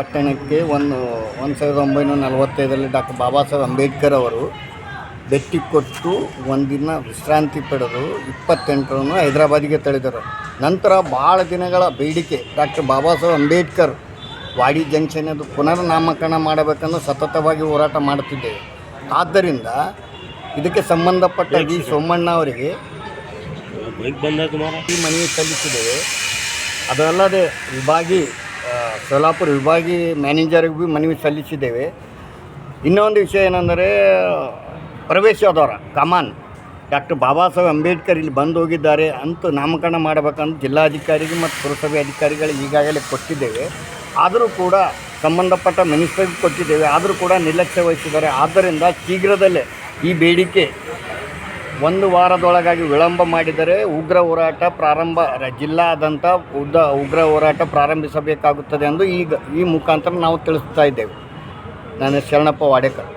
ಪಟ್ಟಣಕ್ಕೆ ಒಂದು ಒಂದು ಸಾವಿರದ ಒಂಬೈನೂರ ನಲವತ್ತೈದರಲ್ಲಿ ಡಾಕ್ಟರ್ ಬಾಬಾ ಸಾಹೇಬ್ ಅಂಬೇಡ್ಕರ್ ಅವರು ಭೇಟಿ ಕೊಟ್ಟು ಒಂದಿನ ವಿಶ್ರಾಂತಿ ಪಡೆದು ಇಪ್ಪತ್ತೆಂಟರನ್ನು ಹೈದರಾಬಾದಿಗೆ ತಳೆದರು ನಂತರ ಭಾಳ ದಿನಗಳ ಬೇಡಿಕೆ ಡಾಕ್ಟರ್ ಬಾಬಾ ಸಾಹೇಬ್ ಅಂಬೇಡ್ಕರ್ ವಾಡಿ ಜಂಕ್ಷನ್ ಅದು ಪುನರ್ ನಾಮಕರಣ ಮಾಡಬೇಕೆಂದು ಸತತವಾಗಿ ಹೋರಾಟ ಮಾಡುತ್ತಿದ್ದೇವೆ. ಆದ್ದರಿಂದ ಇದಕ್ಕೆ ಸಂಬಂಧಪಟ್ಟ ಡಿ ಸೋಮಣ್ಣ ಅವರಿಗೆ ಈ ಮನವಿ ಸಲ್ಲಿಸಿದ್ದೇವೆ. ಅದಲ್ಲದೆ ವಿಭಾಗಿ ಸೋಲಾಪುರ ವಿಭಾಗಿ ಮ್ಯಾನೇಜರ್ಗೆ ಭೀ ಮನವಿ ಸಲ್ಲಿಸಿದ್ದೇವೆ. ಇನ್ನೊಂದು ವಿಷಯ ಏನಂದರೆ ಪ್ರವೇಶದವರ ಕಮಾನ್. ಡಾಕ್ಟರ್ ಬಾಬಾ ಸಾಹೇಬ್ ಅಂಬೇಡ್ಕರ್ ಇಲ್ಲಿ ಬಂದು ಹೋಗಿದ್ದಾರೆ ಅಂತ ನಾಮಕರಣ ಮಾಡಬೇಕಂತ ಜಿಲ್ಲಾಧಿಕಾರಿಗೆ ಮತ್ತು ಪುರಸಭೆ ಅಧಿಕಾರಿಗಳಿಗೆ ಈಗಾಗಲೇ ಕೊಟ್ಟಿದ್ದೇವೆ. ಆದರೂ ಕೂಡ ಸಂಬಂಧಪಟ್ಟ ಮಿನಿಸ್ಟರ್ಗೆ ಕೊಟ್ಟಿದ್ದೇವೆ. ಆದರೂ ಕೂಡ ನಿರ್ಲಕ್ಷ್ಯ ವಹಿಸಿದ್ದಾರೆ. ಆದ್ದರಿಂದ ಶೀಘ್ರದಲ್ಲೇ ಈ ಬೇಡಿಕೆ ಒಂದು ವಾರದೊಳಗಾಗಿ ವಿಳಂಬ ಮಾಡಿದರೆ ಉಗ್ರ ಹೋರಾಟ ಪ್ರಾರಂಭ ಜಿಲ್ಲಾದಂಥ ಉದ್ದ ಉಗ್ರ ಹೋರಾಟ ಪ್ರಾರಂಭಿಸಬೇಕಾಗುತ್ತದೆ ಎಂದು ಈಗ ಈ ಮುಖಾಂತರ ನಾವು ತಿಳಿಸ್ತಾ ಇದ್ದೇವೆ. ನಾನು ಶರಣಪ್ಪ ವಾಡೇಕರ್.